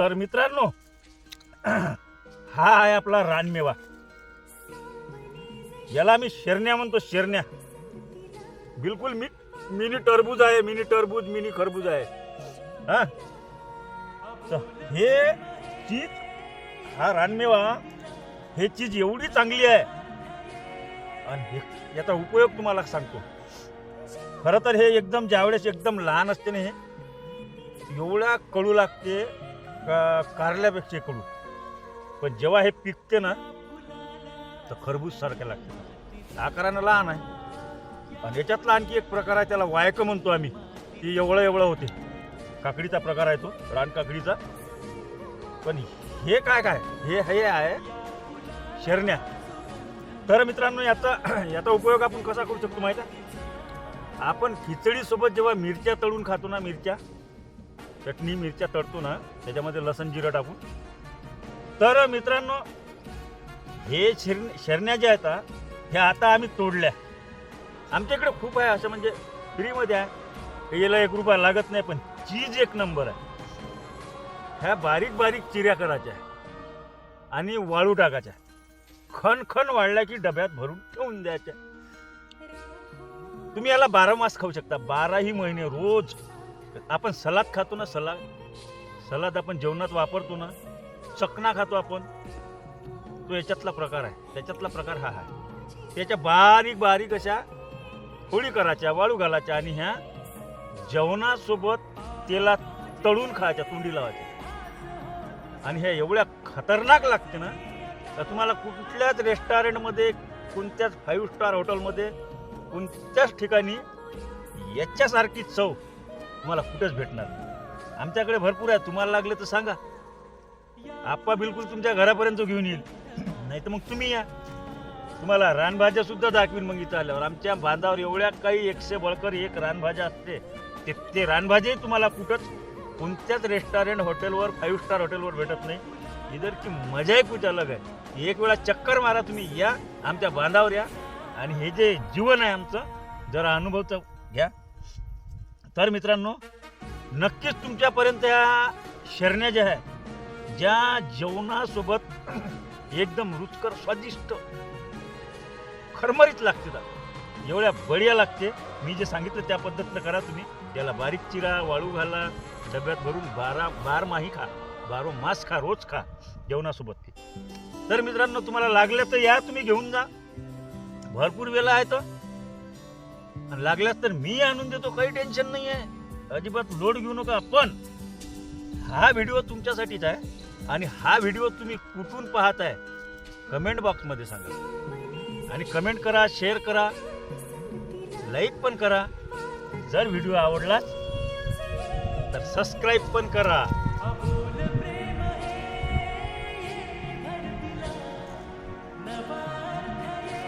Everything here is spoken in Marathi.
तर मित्रांनो हा आहे आपला रानमेवा. याला मी शेरण्या म्हणतो शेरण्या. बिलकुल मी मिनी टरबूज आहे मिनी टरबूज मिनी खरबूज आहे. हा? तर हे चीज हा रानमेवा हे चीज एवढी चांगली आहे. आणि हे याचा उपयोग तुम्हाला सांगतो. खरं तर हे एकदम ज्यावेळेस एकदम लहान असते ना हे एवढ्या कळू लागते. का कारल्यापेक्षा कडू पण जेव्हा हे पिकते ना तर खरबूज सारखे लागते. आकारानं लहान आहे. आणि याच्यातला आणखी एक प्रकार आहे त्याला वायकं म्हणतो आम्ही. ती एवढं एवढं होते. काकडीचा प्रकार आहे तो रान काकडीचा. पण हे काय काय? हे हे आहे शेरण्या. तर मित्रांनो याचा याचा उपयोग आपण कसा करू शकतो माहिती आहे? आपण खिचडीसोबत जेव्हा मिरच्या तळून खातो ना मिरच्या चटणी मिरच्या तळतो ना त्याच्यामध्ये लसण जिरं टाकून. तर मित्रांनो हे शिर शेरण्या ज्या आहेत ह्या आता आम्ही तोडल्या. आमच्या इकडे खूप आहे असं म्हणजे फ्रीमध्ये आहे. याला एक रुपया लागत नाही पण चीज एक नंबर आहे. ह्या बारीक बारीक चिऱ्या करायच्या आणि वाळू टाकायच्या खणखण वाढल्या की डब्यात भरून ठेवून द्यायच्या तुम्ही याला बारा मास खाऊ शकता. बाराही महिने रोज. आपण सलाद खातो ना सलाद. सलाद आपण जेवणात वापरतो ना चकना खातो आपण. तो याच्यातला प्रकार आहे. त्याच्यातला प्रकार हा आहे. त्याच्या बारीक बारीक अशा होळी करायच्या वाळू घालायच्या आणि ह्या जेवणासोबत तेलात तळून खायच्या तोंडी लावायच्या. आणि ह्या एवढ्या खतरनाक लागते ना तर तुम्हाला कुठल्याच रेस्टॉरंटमध्ये कोणत्याच फाईव्ह स्टार हॉटेलमध्ये कोणत्याच ठिकाणी याच्यासारखी चव तुम्हाला कुठेच भेटणार नाही. आमच्याकडे भरपूर आहे. तुम्हाला लागले तर सांगा. आप्पा बिलकुल तुमच्या घरापर्यंत घेऊन येईल. नाही तर मग तुम्ही या. तुम्हाला रानभाज्या सुद्धा दाखवीन मग इथं आल्यावर. आमच्या बांधावर एवढ्या काही एकशे बळकर एक रानभाज्या असते. ते ते रानभाजेही तुम्हाला कुठंच कोणत्याच रेस्टॉरंट हॉटेलवर फाईव्ह स्टार हॉटेलवर भेटत नाही. इधर की मजाही कुठ अलग आहे. एक वेळा चक्कर मारा तुम्ही. या. आमच्या बांधावर या. आणि हे जे जीवन आहे आमचं जरा अनुभवचं घ्या तर मित्रांनो नक्कीच तुमच्यापर्यंत या शरण्या ज्या आहे ज्या जेवणासोबत एकदम रुचकर स्वादिष्ट खरमरीत लागते त्या. एवढ्या बढिया लागते. मी जे सांगितलं त्या पद्धतीनं करा तुम्ही. त्याला बारीक चिरा वाळू घाला डब्यात भरून बारा बार माही खा बारो मास खा रोज खा जेवणासोबत ते. तर मित्रांनो तुम्हाला लागलं तर या तुम्ही घेऊन जा. भरपूर वेळा आहे तर. आणि लागल्यास तर मी आणून देतो काही टेन्शन नाही आहे अजिबात लोड घेऊ नका पण हा व्हिडिओ तुमच्यासाठीच आहे आणि हा व्हिडिओ तुम्ही कुठून पाहताय? कमेंट बॉक्समध्ये सांगा. आणि कमेंट करा शेअर करा लाईक पण करा. जर व्हिडिओ आवडलाच तर सबस्क्राईब पण करा.